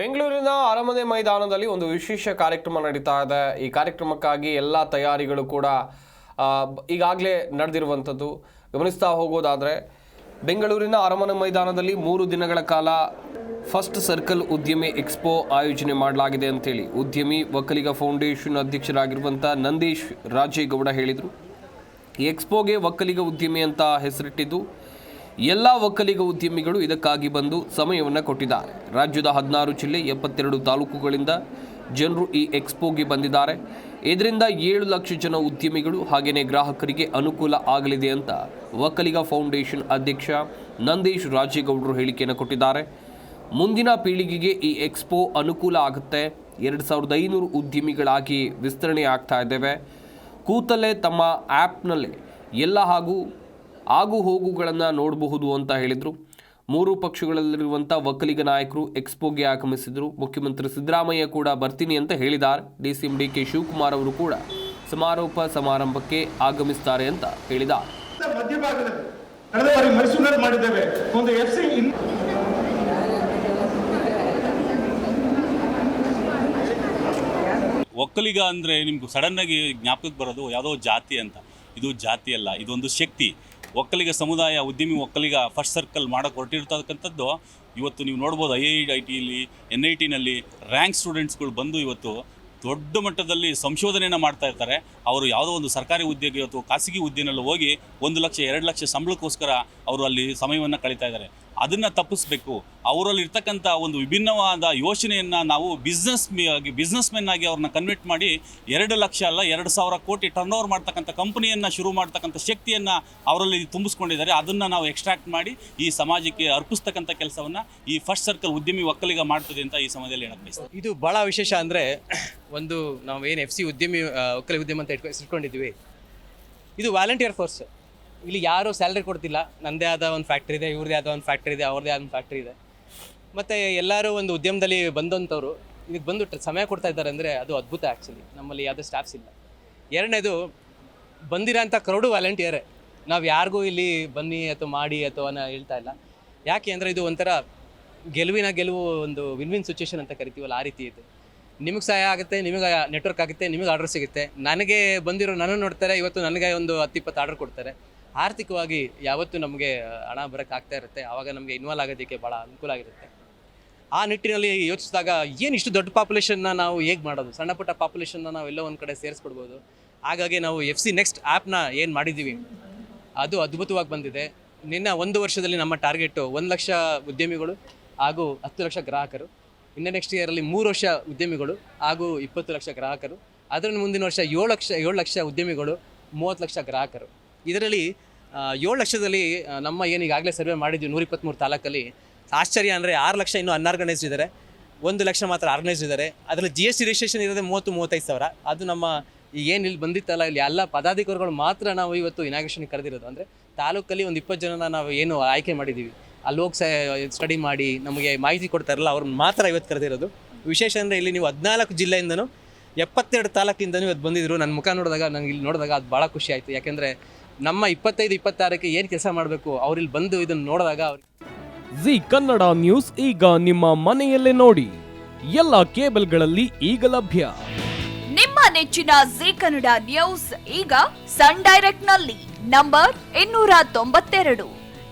ಬೆಂಗಳೂರಿನ ಅರಮನೆ ಮೈದಾನದಲ್ಲಿ ಒಂದು ವಿಶೇಷ ಕಾರ್ಯಕ್ರಮ ನಡೀತಾ ಇದೆ. ಈ ಕಾರ್ಯಕ್ರಮಕ್ಕಾಗಿ ಎಲ್ಲ ತಯಾರಿಗಳು ಕೂಡ ಈಗಾಗಲೇ ನಡೆದಿರುವಂಥದ್ದು. ಗಮನಿಸ್ತಾ ಹೋಗೋದಾದರೆ, ಬೆಂಗಳೂರಿನ ಅರಮನೆ ಮೈದಾನದಲ್ಲಿ ಮೂರು ದಿನಗಳ ಕಾಲ ಫಸ್ಟ್ ಸರ್ಕಲ್ ಉದ್ಯಮಿ ಎಕ್ಸ್ಪೋ ಆಯೋಜನೆ ಮಾಡಲಾಗಿದೆ ಅಂತೇಳಿ ಉದ್ಯಮಿ ಒಕ್ಕಲಿಗ ಫೌಂಡೇಶನ್ ಅಧ್ಯಕ್ಷರಾಗಿರುವಂಥ ನಂದೀಶ್ ರಾಜೇಗೌಡ ಹೇಳಿದರು. ಈ ಎಕ್ಸ್ಪೋಗೆ ಒಕ್ಕಲಿಗ ಉದ್ಯಮಿ ಅಂತ ಹೆಸರಿಟ್ಟಿದ್ದು ಎಲ್ಲ ಒಕ್ಕಲಿಗ ಉದ್ಯಮಿಗಳು ಇದಕ್ಕಾಗಿ ಬಂದು ಸಮಯವನ್ನು ಕೊಟ್ಟಿದ್ದಾರೆ. ರಾಜ್ಯದ ಹದಿನಾರು ಜಿಲ್ಲೆ ಎಪ್ಪತ್ತೆರಡು ತಾಲೂಕುಗಳಿಂದ ಜನರು ಈ ಎಕ್ಸ್ಪೋಗೆ ಬಂದಿದ್ದಾರೆ. ಇದರಿಂದ ಏಳು ಲಕ್ಷ ಜನ ಉದ್ಯಮಿಗಳು ಹಾಗೆಯೇ ಗ್ರಾಹಕರಿಗೆ ಅನುಕೂಲ ಆಗಲಿದೆ ಅಂತ ಒಕ್ಕಲಿಗ ಫೌಂಡೇಶನ್ ಅಧ್ಯಕ್ಷ ನಂದೀಶ್ ರಾಜೇಗೌಡರು ಹೇಳಿಕೆಯನ್ನು ಕೊಟ್ಟಿದ್ದಾರೆ. ಮುಂದಿನ ಪೀಳಿಗೆಗೆ ಈ ಎಕ್ಸ್ಪೋ ಅನುಕೂಲ ಆಗುತ್ತೆ. ಎರಡು ಸಾವಿರದ ಐನೂರು ಉದ್ಯಮಿಗಳಾಗಿ ವಿಸ್ತರಣೆ ಆಗ್ತಾ ಇದ್ದೇವೆ. ಕೂತಲ್ಲೇ ತಮ್ಮ ಆ್ಯಪ್ನಲ್ಲೇ ಎಲ್ಲ ಹಾಗೂ ಆಗು ಹೋಗುಗಳನ್ನು ನೋಡಬಹುದು ಅಂತ ಹೇಳಿದರು. ಮೂರು ಪಕ್ಷಗಳಲ್ಲಿರುವಂಥ ಒಕ್ಕಲಿಗ ನಾಯಕರು ಎಕ್ಸ್ಪೋಗೆ ಆಗಮಿಸಿದರು. ಮುಖ್ಯಮಂತ್ರಿ ಸಿದ್ದರಾಮಯ್ಯ ಕೂಡ ಬರ್ತೀನಿ ಅಂತ ಹೇಳಿದ್ದಾರೆ. D C M D K Shivakumar ಅವರು ಕೂಡ ಸಮಾರೋಪ ಸಮಾರಂಭಕ್ಕೆ ಆಗಮಿಸ್ತಾರೆ ಅಂತ ಹೇಳಿದ್ದಾರೆ. ಮಧ್ಯಭಾಗದಲ್ಲಿ ಕಳೆದ ಬಾರಿ ಮೈಸೂರಿನಲ್ಲಿ ಮಾಡಿದ್ದೇವೆ. ಒಂದು ಎಫ್ ಸಿ ಒಕ್ಕಲಿಗ ಅಂದರೆ ನಿಮ್ಗೆ ಸಡನ್ನಾಗಿ ಜ್ಞಾಪಕಕ್ಕೆ ಬರೋದು ಯಾವುದೋ ಜಾತಿ ಅಂತ. ಇದು ಜಾತಿ ಅಲ್ಲ ಇದೊಂದು ಶಕ್ತಿ. ಒಕ್ಕಲಿಗ ಸಮುದಾಯ, ಉದ್ಯಮಿ ಒಕ್ಕಲಿಗ ಫಸ್ಟ್ ಸರ್ಕಲ್ ಮಾಡೋಕ್ಕೆ ಹೊರಟಿರ್ತಕ್ಕಂಥದ್ದು, ಇವತ್ತು ನೀವು ನೋಡ್ಬೋದು ಐ ಐ ಐ ಟಿಲಿ ಎನ್ ಐ ಟಿನಲ್ಲಿ ರ್ಯಾಂಕ್ ಸ್ಟೂಡೆಂಟ್ಸ್ಗಳು ಬಂದು ಇವತ್ತು ದೊಡ್ಡ ಮಟ್ಟದಲ್ಲಿ ಸಂಶೋಧನೆಯನ್ನು ಮಾಡ್ತಾ ಇರ್ತಾರೆ. ಅವರು ಯಾವುದೋ ಒಂದು ಸರ್ಕಾರಿ ಉದ್ಯೋಗಿ ಅಥವಾ ಖಾಸಗಿ ಹುದ್ದೆನಲ್ಲಿ ಹೋಗಿ ಒಂದು ಲಕ್ಷ, ಎರಡು ಲಕ್ಷ ಸಂಬಳಕ್ಕೋಸ್ಕರ ಅವರು ಅಲ್ಲಿ ಸಮಯವನ್ನು ಕಳೀತಾ ಇದ್ದಾರೆ. ಅದನ್ನು ತಪ್ಪಿಸ್ಬೇಕು. ಅವರಲ್ಲಿ ಇರ್ತಕ್ಕಂಥ ಒಂದು ವಿಭಿನ್ನವಾದ ಯೋಚನೆಯನ್ನು ನಾವು ಬಿಸ್ನೆಸ್ ಆಗಿ ಬಿಸ್ನೆಸ್ ಮೆನ್ ಆಗಿ ಅವ್ರನ್ನ ಕನ್ವರ್ಟ್ ಮಾಡಿ ಎರಡು ಲಕ್ಷ ಅಲ್ಲ, ಎರಡು ಸಾವಿರ ಕೋಟಿ ಟರ್ನ್ ಓವರ್ ಮಾಡ್ತಕ್ಕಂಥ ಕಂಪನಿಯನ್ನು ಶುರು ಮಾಡ್ತಕ್ಕಂಥ ಶಕ್ತಿಯನ್ನು ಅವರಲ್ಲಿ ತುಂಬಿಸ್ಕೊಂಡಿದ್ದಾರೆ. ಅದನ್ನು ನಾವು ಎಕ್ಸ್ಟ್ರಾಕ್ಟ್ ಮಾಡಿ ಈ ಸಮಾಜಕ್ಕೆ ಅರ್ಪಿಸ್ತಕ್ಕಂಥ ಕೆಲಸವನ್ನು ಈ ಫಸ್ಟ್ ಸರ್ಕಲ್ ಉದ್ಯಮಿ ಒಕ್ಕಲಿಗ ಮಾಡ್ತದೆ ಅಂತ ಈ ಸಮಯದಲ್ಲಿ ಹೇಳಕ್ಕೆ ಇದು ಭಾಳ ವಿಶೇಷ ಅಂದರೆ ಒಂದು ನಾವು ಏನು ಎಫ್ ಸಿ ಉದ್ಯಮಿ ಒಕ್ಕಲಿ ಉದ್ಯಮ ಅಂತ ಇಟ್ಕೊ ಇಟ್ಕೊಂಡಿದ್ವಿ ಇದು ವಾಲಂಟಿಯರ್ ಫೋರ್ಸ್ ಇಲ್ಲಿ ಯಾರೂ ಸ್ಯಾಲ್ರಿ ಕೊಡ್ತಿಲ್ಲ. ನನ್ನದೇ ಆದ ಒಂದು ಫ್ಯಾಕ್ಟ್ರಿ ಇದೆ, ಇವ್ರದೇ ಆದ ಒಂದು ಫ್ಯಾಕ್ಟ್ರಿ ಇದೆ, ಅವ್ರದೇ ಆದ ಒಂದು ಫ್ಯಾಕ್ಟ್ರಿ ಇದೆ. ಮತ್ತು ಎಲ್ಲರೂ ಒಂದು ಉದ್ಯಮದಲ್ಲಿ ಬಂದಂಥವ್ರು ಇದಕ್ಕೆ ಬಂದು ಸಮಯ ಕೊಡ್ತಾ ಇದ್ದಾರೆ ಅಂದರೆ ಅದು ಅದ್ಭುತ ಆ್ಯಕ್ಚುಲಿ ನಮ್ಮಲ್ಲಿ ಯಾವುದೇ ಸ್ಟಾಫ್ಸ್ ಇಲ್ಲ. ಎರಡನೇದು ಬಂದಿರೋಂಥ ಕ್ರೌಡು ವಾಲಂಟಿಯರೇ ನಾವು ಯಾರಿಗೂ ಇಲ್ಲಿ ಬನ್ನಿ ಅಥವಾ ಮಾಡಿ ಅಥವಾ ಹೇಳ್ತಾ ಇಲ್ಲ. ಯಾಕೆ ಅಂದರೆ ಇದು ಒಂಥರ ಗೆಲುವಿನ ಗೆಲುವು ಒಂದು ವಿನ್ ವಿನ್ ಸಿಚುವೇಶನ್ ಅಂತ ಕರಿತೀವಲ್ಲ, ಆ ರೀತಿ ಇದೆ. ನಿಮಗೆ ಸಹಾಯ ಆಗುತ್ತೆ, ನಿಮಗೆ ನೆಟ್ವರ್ಕ್ ಆಗುತ್ತೆ, ನಿಮಗೆ ಆರ್ಡರ್ ಸಿಗುತ್ತೆ. ನನಗೆ ಬಂದಿರೋ ನನ್ನ ನೋಡ್ತಾರೆ, ಇವತ್ತು ನನಗೆ ಒಂದು ಹತ್ತು ಇಪ್ಪತ್ತು ಆರ್ಡರ್ ಕೊಡ್ತಾರೆ. ಆರ್ಥಿಕವಾಗಿ ಯಾವತ್ತು ನಮಗೆ ಹಣ ಬರೋಕ್ಕೆ ಆಗ್ತಾ ಇರುತ್ತೆ. ಆವಾಗ ನಮಗೆ ಇನ್ವಾಲ್ವ್ ಆಗೋದಕ್ಕೆ ಭಾಳ ಅನುಕೂಲ ಆಗಿರುತ್ತೆ. ಆ ನಿಟ್ಟಿನಲ್ಲಿ ಯೋಚಿಸಿದಾಗ ಏನು ಇಷ್ಟು ದೊಡ್ಡ ಪಾಪ್ಯುಲೇಷನ್ನ ನಾವು ಹೇಗೆ ಮಾಡೋದು? ಸಣ್ಣ ಪುಟ್ಟ ಪಾಪ್ಯುಲೇಷನ್ನ ನಾವು ಎಲ್ಲೋ ಒಂದು ಕಡೆ ಸೇರಿಸ್ಕೊಡ್ಬೋದು. ಹಾಗಾಗಿ ನಾವು ಎಫ್ ಸಿ ನೆಕ್ಸ್ಟ್ ಆ್ಯಪ್ನ ಏನು ಮಾಡಿದ್ದೀವಿ ಅದು ಅದ್ಭುತವಾಗಿ ಬಂದಿದೆ. ನಿನ್ನ ಒಂದು ವರ್ಷದಲ್ಲಿ ನಮ್ಮ ಟಾರ್ಗೆಟು ಒಂದು ಲಕ್ಷ ಉದ್ಯಮಿಗಳು ಹಾಗೂ ಹತ್ತು ಲಕ್ಷ ಗ್ರಾಹಕರು. ಇನ್ನು ನೆಕ್ಸ್ಟ್ ಇಯರಲ್ಲಿ ಮೂರು ವರ್ಷ ಉದ್ಯಮಿಗಳು ಹಾಗೂ ಇಪ್ಪತ್ತು ಲಕ್ಷ ಗ್ರಾಹಕರು. ಅದರ ಮುಂದಿನ ವರ್ಷ ಏಳು ಲಕ್ಷ ಏಳು ಲಕ್ಷ ಉದ್ಯಮಿಗಳು, ಮೂವತ್ತು ಲಕ್ಷ ಗ್ರಾಹಕರು. ಇದರಲ್ಲಿ ಏಳು ಲಕ್ಷದಲ್ಲಿ ನಮ್ಮ ಏನು ಈಗಾಗಲೇ ಸರ್ವೆ ಮಾಡಿದ್ವಿ ನೂರ ಇಪ್ಪತ್ತ್ಮೂರು ತಾಲೂಕಲ್ಲಿ. ಆಶ್ಚರ್ಯ ಅಂದರೆ ಆರು ಲಕ್ಷ ಇನ್ನೂ ಅನ್ಆರ್ಗನೈಸ್ಡ್ ಇದ್ದಾರೆ. ಒಂದು ಲಕ್ಷ ಮಾತ್ರ ಆರ್ಗನೈಸ್ ಇದ್ದಾರೆ. ಅದರಲ್ಲಿ ಜಿ ಎಸ್ ಟಿ ರಿಜಿಸ್ಟ್ರೇಷನ್ ಇರೋದೇ ಮೂವತ್ತು, ಮೂವತ್ತೈದು ಸಾವಿರ. ಅದು ನಮ್ಮ ಏನು ಇಲ್ಲಿ ಬಂದಿತ್ತಲ್ಲ, ಇಲ್ಲಿ ಎಲ್ಲ ಪದಾಧಿಕಾರಿಗಳು ಮಾತ್ರ ನಾವು ಇವತ್ತು ಇನಾಗ್ರೇಷನ್ ಕರೆದಿರೋದು. ಅಂದರೆ ತಾಲೂಕಲ್ಲಿ ಒಂದು ಇಪ್ಪತ್ತು ಜನನ ನಾವು ಏನು ಆಯ್ಕೆ ಮಾಡಿದ್ದೀವಿ. ಅಲ್ಲಿ ಹೋಗಿ ಸ್ಟಡಿ ಮಾಡಿ ನಮಗೆ ಮಾಹಿತಿ ಕೊಡ್ತಾರಲ್ಲ ಅವ್ರನ್ನ ಮಾತ್ರ ಇವತ್ತು ಕರೆದಿರೋದು. ವಿಶೇಷ ಅಂದರೆ ಇಲ್ಲಿ ನೀವು ಹದಿನಾಲ್ಕು ಜಿಲ್ಲೆಯಿಂದನೂ ಎಪ್ಪತ್ತೆರಡು ತಾಲೂಕಿಂದನೂ ಇವತ್ತು ಬಂದಿದ್ರು. ನನ್ನ ಮುಖ ನೋಡಿದಾಗ ನನಗೆ ಇಲ್ಲಿ ನೋಡಿದಾಗ ಅದು ಭಾಳ ಖುಷಿ ಆಯಿತು. ಯಾಕೆಂದರೆ ನಮ್ಮ ಇಪ್ಪತ್ತೈದು ಇಪ್ಪತ್ತಾರಕ್ಕೆ ಏನು ಕೆಲಸ ಮಾಡಬೇಕು ಅವ್ರಿಲ್ಲಿ ಬಂದು ಇದನ್ನು ನೋಡಿದಾಗ ಅವ್ರಿಗೆ ಜಿ ಕನ್ನಡ ನ್ಯೂಸ್ ಈಗ ನಿಮ್ಮ ಮನೆಯಲ್ಲೇ ನೋಡಿ. ಎಲ್ಲ ಕೇಬಲ್ಗಳಲ್ಲಿ ಈಗ ಲಭ್ಯ. ನಿಮ್ಮ ನೆಚ್ಚಿನ ಜಿ ಕನ್ನಡ ನ್ಯೂಸ್ ಈಗ ಸನ್ ಡೈರೆಕ್ಟ್ನಲ್ಲಿ ನಂಬರ್ ಇನ್ನೂರ ತೊಂಬತ್ತೆರಡು.